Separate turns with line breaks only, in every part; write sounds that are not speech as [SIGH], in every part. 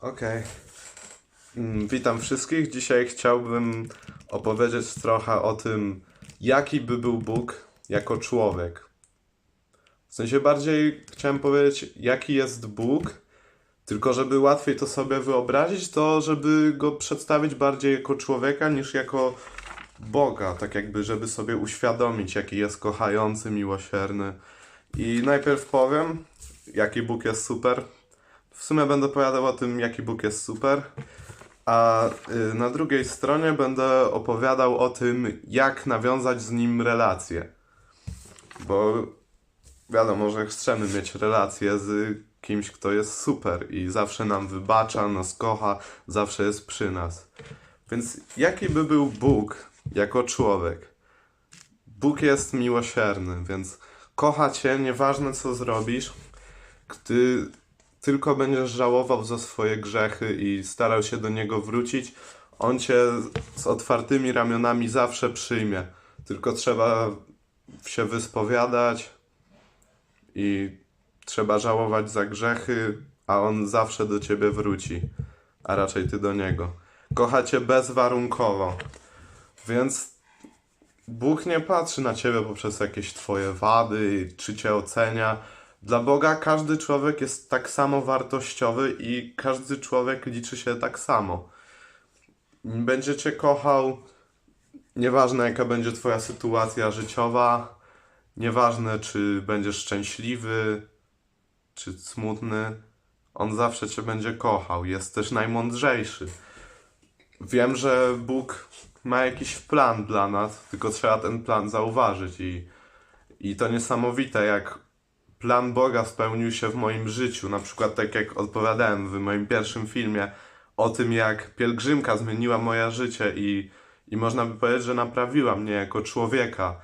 Okej. Mm, Witam wszystkich. Dzisiaj chciałbym opowiedzieć trochę o tym, jaki by był Bóg jako człowiek. W sensie bardziej chciałem powiedzieć, jaki jest Bóg, tylko żeby łatwiej to sobie wyobrazić, to żeby go przedstawić bardziej jako człowieka niż jako Boga, tak jakby, żeby sobie uświadomić, jaki jest kochający, miłosierny. I najpierw powiem, jaki Bóg jest super. W sumie będę opowiadał o tym, jaki Bóg jest super, a y, na drugiej stronie będę opowiadał o tym, jak nawiązać z nim relacje. Bo wiadomo, że chcemy mieć relacje z kimś, kto jest super i zawsze nam wybacza, nas kocha, zawsze jest przy nas. Więc jaki by był Bóg jako człowiek? Bóg jest miłosierny, więc kocha cię, nieważne co zrobisz, gdy tylko będziesz żałował za swoje grzechy i starał się do niego wrócić, on cię z otwartymi ramionami zawsze przyjmie. Tylko trzeba się wyspowiadać i trzeba żałować za grzechy, a on zawsze do ciebie wróci, a raczej ty do niego. Kocha cię bezwarunkowo. Więc Bóg nie patrzy na ciebie poprzez jakieś twoje wady, czy cię ocenia. Dla Boga każdy człowiek jest tak samo wartościowy i każdy człowiek liczy się tak samo. Będzie cię kochał, nieważne jaka będzie twoja sytuacja życiowa, nieważne czy będziesz szczęśliwy, czy smutny, on zawsze cię będzie kochał. Jest też najmądrzejszy. Wiem, że Bóg ma jakiś plan dla nas, tylko trzeba ten plan zauważyć i, i to niesamowite, jak plan Boga spełnił się w moim życiu. Na przykład tak jak odpowiadałem w moim pierwszym filmie o tym, jak pielgrzymka zmieniła moje życie i, i można by powiedzieć, że naprawiła mnie jako człowieka.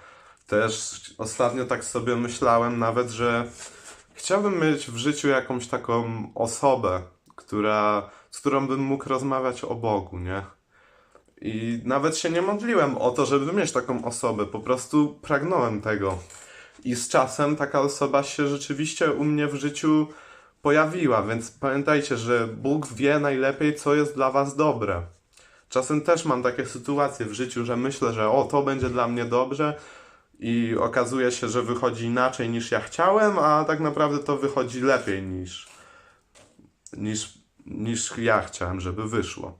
Też ostatnio tak sobie myślałem nawet, że chciałbym mieć w życiu jakąś taką osobę, która, z którą bym mógł rozmawiać o Bogu, nie? I nawet się nie modliłem o to, żeby mieć taką osobę, po prostu pragnąłem tego. I z czasem taka osoba się rzeczywiście u mnie w życiu pojawiła, więc pamiętajcie, że Bóg wie najlepiej, co jest dla Was dobre. Czasem też mam takie sytuacje w życiu, że myślę, że o, to będzie dla mnie dobrze i okazuje się, że wychodzi inaczej niż ja chciałem, a tak naprawdę to wychodzi lepiej niż, niż, niż ja chciałem, żeby wyszło.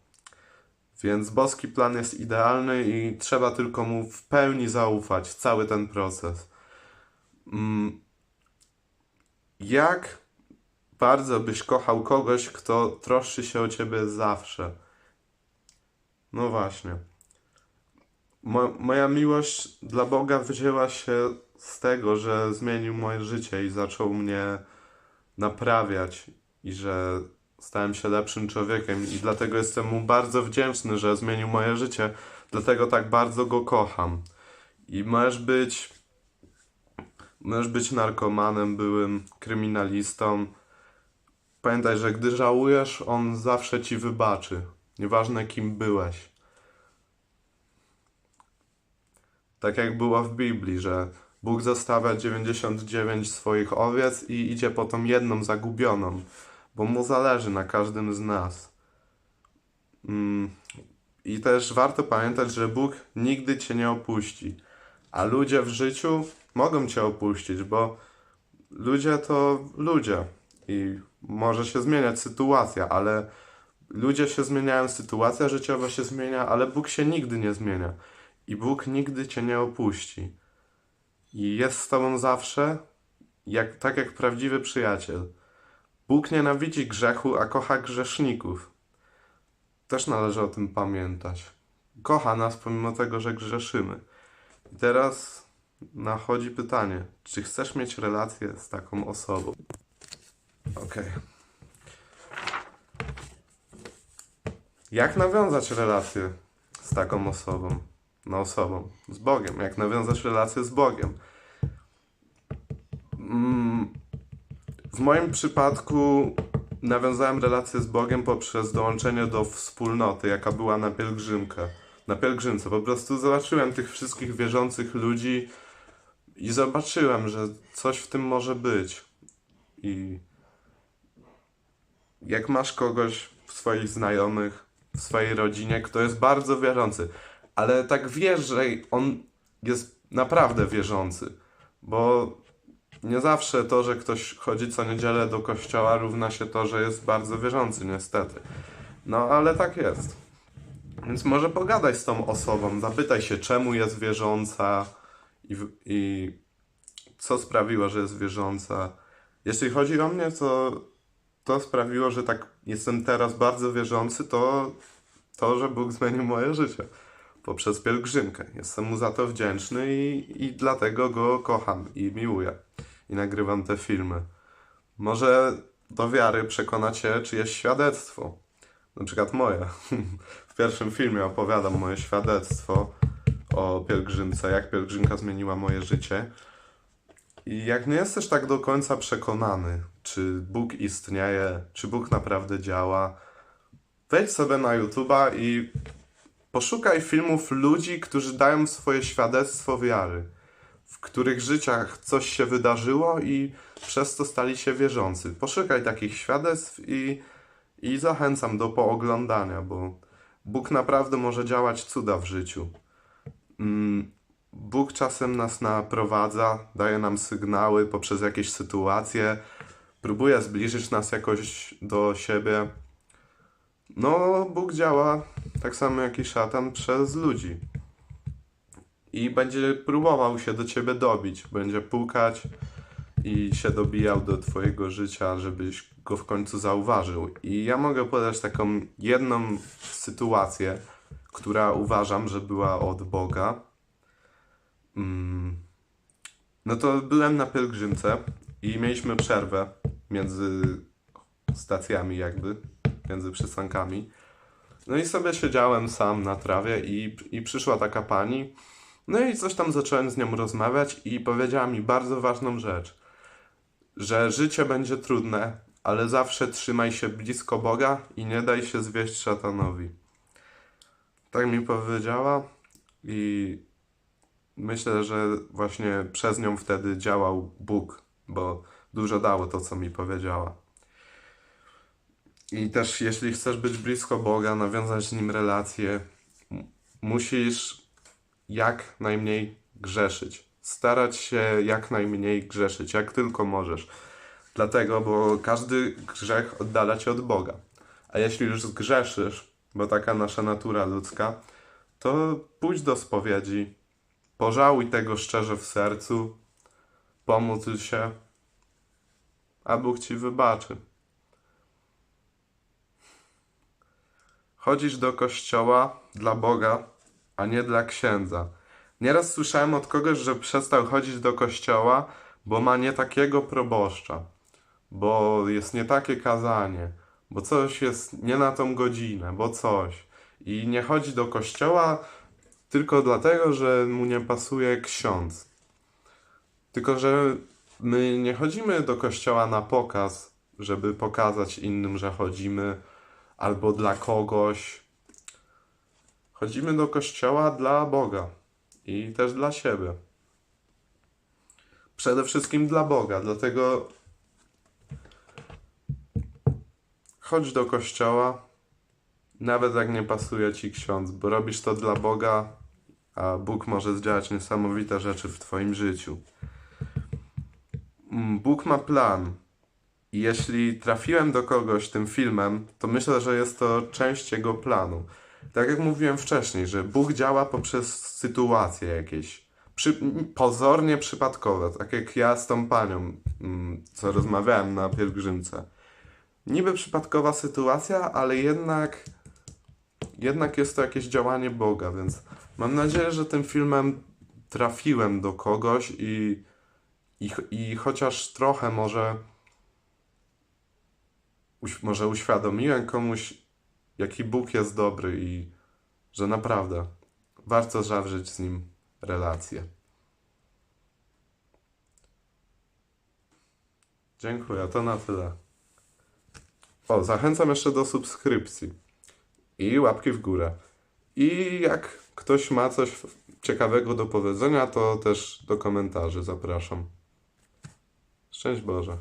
Więc boski plan jest idealny i trzeba tylko mu w pełni zaufać, cały ten proces. Mm, Jak bardzo byś kochał kogoś, kto troszczy się o ciebie zawsze? No właśnie. Mo- moja miłość dla Boga wzięła się z tego, że zmienił moje życie i zaczął mnie naprawiać i że stałem się lepszym człowiekiem i dlatego jestem mu bardzo wdzięczny, że zmienił moje życie. Dlatego tak bardzo go kocham. I możesz być możesz być narkomanem, byłym kryminalistą. Pamiętaj, że gdy żałujesz, on zawsze ci wybaczy. Nieważne kim byłeś. Tak jak było w Biblii, że Bóg zostawia 99 swoich owiec i idzie po tą jedną zagubioną, bo mu zależy na każdym z nas. Mm, I też warto pamiętać, że Bóg nigdy cię nie opuści, a ludzie w życiu mogą cię opuścić, bo ludzie to ludzie i może się zmieniać sytuacja, ale ludzie się zmieniają, sytuacja życiowa się zmienia, ale Bóg się nigdy nie zmienia i Bóg nigdy cię nie opuści. I jest z tobą zawsze, jak, tak jak prawdziwy przyjaciel. Bóg nienawidzi grzechu, a kocha grzeszników. Też należy o tym pamiętać. Kocha nas pomimo tego, że grzeszymy. I teraz nachodzi pytanie, czy chcesz mieć relację z taką osobą? Okej. Jak nawiązać relację z taką osobą? No osobą, z Bogiem. Jak nawiązać relację z Bogiem? Mm, w moim przypadku nawiązałem relację z Bogiem poprzez dołączenie do wspólnoty, jaka była na pielgrzymkę. Na pielgrzymce. Po prostu zobaczyłem tych wszystkich wierzących ludzi i zobaczyłem, że coś w tym może być. I jak masz kogoś w swoich znajomych, w swojej rodzinie, kto jest bardzo wierzący. Ale tak wiesz, że on jest naprawdę wierzący. Bo nie zawsze to, że ktoś chodzi co niedzielę do kościoła, równa się to, że jest bardzo wierzący, niestety. No ale tak jest. Więc może pogadaj z tą osobą, zapytaj się, czemu jest wierząca i, i co sprawiło, że jest wierząca. Jeśli chodzi o mnie, to to sprawiło, że tak jestem teraz bardzo wierzący, to to, że Bóg zmienił moje życie poprzez pielgrzymkę. Jestem mu za to wdzięczny i, i dlatego go kocham i miłuję. I nagrywam te filmy. Może do wiary przekona cię czyjeś świadectwo. Na przykład moje. [LAUGHS] W pierwszym filmie opowiadam moje świadectwo o pielgrzymce, jak pielgrzymka zmieniła moje życie. I jak nie jesteś tak do końca przekonany, czy Bóg istnieje, czy Bóg naprawdę działa, wejdź sobie na YouTube'a i poszukaj filmów ludzi, którzy dają swoje świadectwo wiary, w których życiach coś się wydarzyło i przez to stali się wierzący. Poszukaj takich świadectw i, i zachęcam do pooglądania, bo Bóg naprawdę może działać cuda w życiu. Mm, Bóg czasem nas naprowadza, daje nam sygnały poprzez jakieś sytuacje, próbuje zbliżyć nas jakoś do siebie. No, Bóg działa tak samo jak i szatan przez ludzi. I będzie próbował się do ciebie dobić, będzie pukać i się dobijał do twojego życia, żebyś go w końcu zauważył. I ja mogę podać taką jedną sytuację, która uważam, że była od Boga. Mm. No to byłem na pielgrzymce i mieliśmy przerwę między stacjami jakby, między przystankami. No i sobie siedziałem sam na trawie i, i przyszła taka pani. No i coś tam zacząłem z nią rozmawiać i powiedziała mi bardzo ważną rzecz, że życie będzie trudne, ale zawsze trzymaj się blisko Boga i nie daj się zwieść szatanowi. Tak mi powiedziała i myślę, że właśnie przez nią wtedy działał Bóg, bo dużo dało to, co mi powiedziała. I też jeśli chcesz być blisko Boga, nawiązać z Nim relacje, musisz jak najmniej grzeszyć. Starać się jak najmniej grzeszyć, jak tylko możesz. Dlatego, bo każdy grzech oddala cię od Boga. A jeśli już zgrzeszysz, bo taka nasza natura ludzka, to pójdź do spowiedzi, pożałuj tego szczerze w sercu, pomódl się, a Bóg ci wybaczy. Chodzisz do kościoła dla Boga, a nie dla księdza. Nieraz słyszałem od kogoś, że przestał chodzić do kościoła, bo ma nie takiego proboszcza, bo jest nie takie kazanie, bo coś jest nie na tą godzinę, bo coś. I nie chodzi do kościoła tylko dlatego, że mu nie pasuje ksiądz. Tylko, że my nie chodzimy do kościoła na pokaz, żeby pokazać innym, że chodzimy, albo dla kogoś. Chodzimy do kościoła dla Boga i też dla siebie. Przede wszystkim dla Boga, dlatego chodź do kościoła, nawet jak nie pasuje ci ksiądz, bo robisz to dla Boga, a Bóg może zdziałać niesamowite rzeczy w Twoim życiu. Mm, Bóg ma plan. I jeśli trafiłem do kogoś tym filmem, to myślę, że jest to część jego planu. Tak jak mówiłem wcześniej, że Bóg działa poprzez sytuacje jakieś. Przy, pozornie przypadkowe, tak jak ja z tą panią, mm, co rozmawiałem na pielgrzymce. Niby przypadkowa sytuacja, ale jednak, jednak jest to jakieś działanie Boga, więc mam nadzieję, że tym filmem trafiłem do kogoś i, i, i chociaż trochę może uś- może uświadomiłem komuś, jaki Bóg jest dobry i że naprawdę warto zawrzeć z Nim relacje. Dziękuję, to na tyle. O, zachęcam jeszcze do subskrypcji i łapki w górę. I jak ktoś ma coś ciekawego do powiedzenia, to też do komentarzy zapraszam. Szczęść Boże.